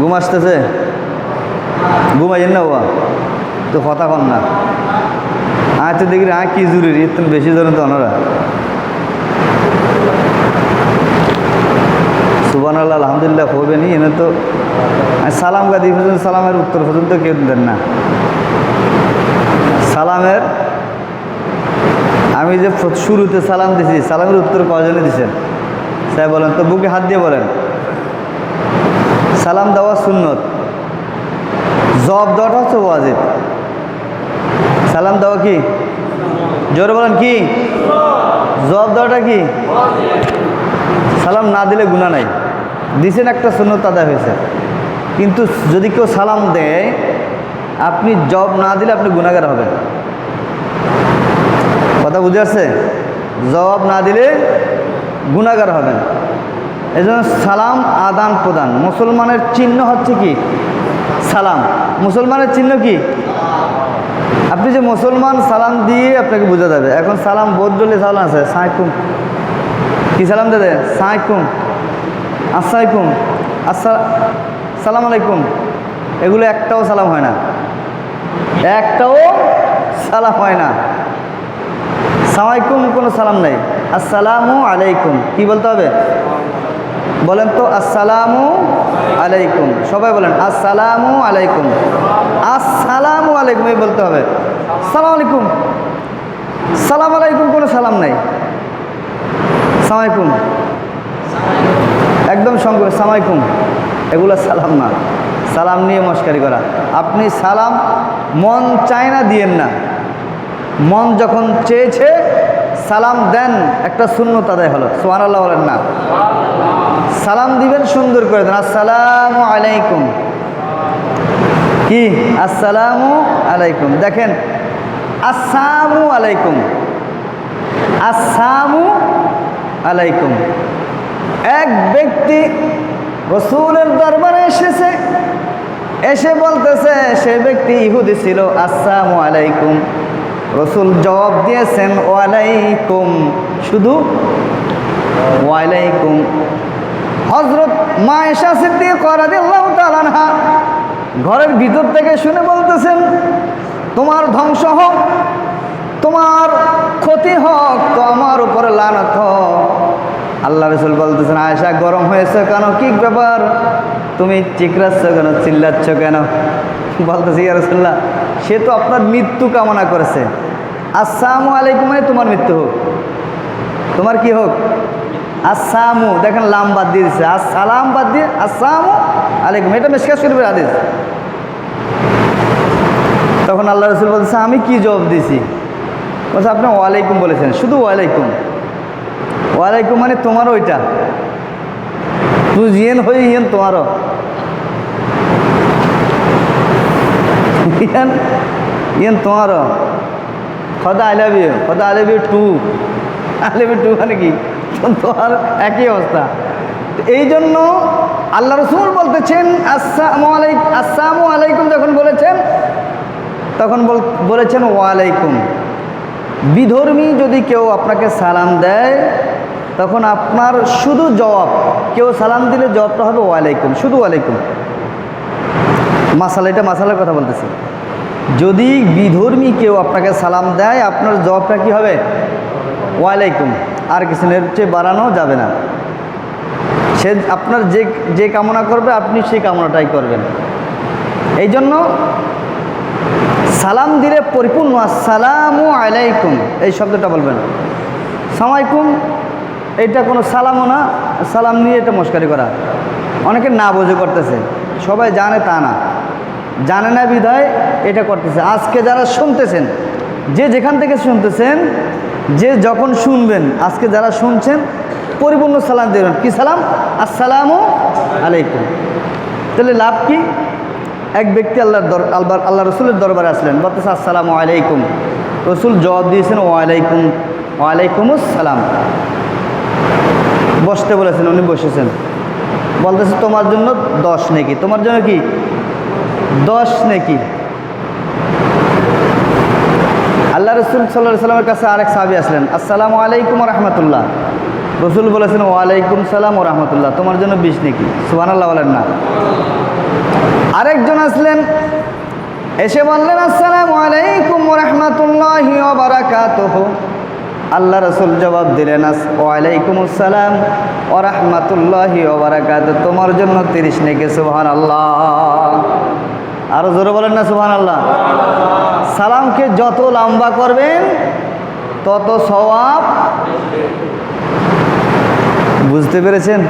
ঘুম আসতেছে। ঘুমাইয়েন না বাবা। তো কথা কন না। আচ্ছা দেখি আ কি জরুরি? এর বেশি জানেন তো ওনারা সুবান আল্লাহ আলহামদুলিল্লাহ, হবে নি। এনে তো সালাম গাদি পর্যন্ত সালামের উত্তর পর্যন্ত কেউ দেন না। সালামের, আমি যে শুরুতে সালাম দিছি, সালামের উত্তর কজনে দিছেন? সাহেব বলেন, তো বুকে হাত দিয়ে বলেন। সালাম দেওয়া সুন্নত। জব দেওয়াটা হচ্ছে ওয়াজিব। সালাম দেওয়া কি? জোরে বলেন কি? জব দেওয়াটা কি? সালাম না দিলে গুণা নাই। দিছেন একটা সুন্নত আদায় হয়েছে। কিন্তু যদি কেউ সালাম দেয়, আপনি জব না দিলে আপনি গুণাগার হবেন। কথা বুঝে আসছে? জবাব না দিলে গুণাগার হবেন। এই জন্য সালাম আদান প্রদান। মুসলমানের চিহ্ন হচ্ছে কি? সালাম। মুসলমানের চিহ্ন কি? আপনি যে মুসলমান সালাম দিয়ে আপনাকে বোঝা যাবে এখন সালাম বদলে সালাম আছে। সাইকুম কি সালাম দাদা সাইকুম আসসালাইকুম আসসা সালাম আলাইকুম। এগুলো একটাও সালাম হয় না। একটাও সালাম হয় না। সালামাইকুম কোনো সালাম নেই। আসসালামু আলাইকুম। কি বলতে হবে? বলেন তো, আসসালামু আলাইকুম। সবাই বলেন, আসসালামু আলাইকুম। আসসালামু আলাইকুম এই বলতে হবে। সালাম আলাইকুম। সালাম আলাইকুম কোনো সালাম নাই। সালামাইকুম একদম সঙ্গে সালামাইকুম এগুলো সালাম না। সালাম নিয়ে মস্কারি করা। আপনি সালাম মন চায় না দিয়েন না। মন যখন চেয়েছে সালাম দেন, একটা শূন্যত আদায় হলো। সোহান আল্লাহ বলেন না। সালাম দিবেন, সুন্দর করে দেন। আসসালামু আলাইকুম। কি? আসসালামু আলাইকুম। দেখেন আসসালামু আলাইকুম। আসসালামু আলাইকুম। এক ব্যক্তি রসুলের দরবারে এসেছে, এসে বলতেছে, সে ব্যক্তি ইহুদি ছিল আসসালামু আলাইকুম। রসুল জবাব দিয়েছেন, ওয়ালাইকুম। শুধু, ওয়ালাইকুম। হজরত মায়েশা সিদ্দিক করাদিল্লাহ ঘরের ভিতর থেকে শুনে বলতেছেন, তোমার ধ্বংস হোক, তোমার ক্ষতি হোক, তো আমার উপরে লানত হোক। আল্লাহ রসুল বলতেছেন আয়সা গরম হয়েছে কেন? কি ব্যাপার? তুমি চিকরাচ্ছ কেন? চিল্লাচ্ছ কেন? বলতেছি, ইয়া রসুল্লাহ সে তো আপনার মৃত্যু কামনা করেছে। আসসালামু আলাইকুম মানে তোমার মৃত্যু হোক। তোমার কি হোক? আসসালামু, দেখেন লাম বাদ দিয়ে দিচ্ছে আসসালাম বাদ দিয়ে আসসালামু আলাইকুম, এটা মেসকাজ করবে আদেশ তখন আল্লাহ রসুল বলছে আমি কি জবাব দিছি বলছে, আপনি ওয়ালাইকুম বলেছেন। শুধু ওয়ালাইকুম। ওয়ালাইকুম মানে তোমার ওইটা। তুই ইয়েন হয়ে ইয়েন তোমারও। ইয়েন ইয়েন তোমারও। খদা I love you খদা I love you too I love you too মানে কি? তোমার একই অবস্থা। এই জন্য আল্লাহ রসুল বলতেছেন, আসসালামু আলাইকুম আসসালামু আলাইকুম যখন বলেছেন, তখন বল, বলেছেন, ওয়ালাইকুম। বিধর্মী যদি কেউ আপনাকে সালাম দেয়, তখন আপনার শুধু জবাব, কেউ সালাম দিলে জবাবটা হবে, ওয়ালাইকুম। শুধু ওয়ালাইকুম। মাসালা, এটা মাসালার কথা বলতেছি। যদি বিধর্মী কেউ আপনাকে সালাম দেয়, আপনার জবাবটা কি হবে? ওয়ালাইকুম। আর কিছু এর চেয়ে বাড়ানো যাবে না। সে আপনার যে যে কামনা করবে, আপনি সেই কামনাটাই করবেন। এই জন্য সালাম দিলে পরিপূর্ণ। আসসালামু আলাইকুম, এই শব্দটা বলবেন। সামাইকুম এটা কোনো সালামও না, সালাম নিয়ে এটা মস্কারি করা। অনেকে না বোঝে করতেছে। সবাই জানে তা না। জানে না বিধায় এটা করতেছে। আজকে যারা শুনতেছেন, যে যেখান থেকে শুনতেছেন, যে যখন শুনবেন, আজকে যারা শুনছেন, পরিপূর্ণ সালাম দেবেন। কি সালাম? আসসালামু আলাইকুম। তাহলে লাভ কি? এক ব্যক্তি আল্লাহর দর আল্লাহ আল্লাহ রসুলের দরবারে আসলেন, বলতেছে, আসসালামু আলাইকুম। রসুল জবাব দিয়েছেন, ওয়ালাইকুম ওয়ালাইকুম আসসালাম বসতে বলেছেন, উনি বসেছেন। বলতেছে, তোমার জন্য দশ নেকি। তোমার জন্য কি? দশ নেকি? আল্লাহ রসুল সাল্লাহ সাল্লামের কাছে আরেক সাহাবি আসলেন, আসসালামু আলাইকুম রহমতুল্লাহ রসুল বলেছেন, ওয়ালাইকুম সালাম ও রহমতুল্লাহ তোমার জন্য বিশ নেকি? সুবান আল্লাহ বলেন না। আরেকজন আসলেন, এসে বললেন, আসসালামু আলাইকুম রহমতুল্লাহি আল্লাহ রসুল জবাব দিলেন ওয়ালাইকুম আসসালাম ও রহমতুল্লাহি তোমার জন্য তিরিশ নেকে? সুবহান আল্লাহ আরও জোরে বলেন না সুহান আল্লাহ সালামকে যত লম্বা করবেন তত সওয়াব বুঝতে পেরেছেন?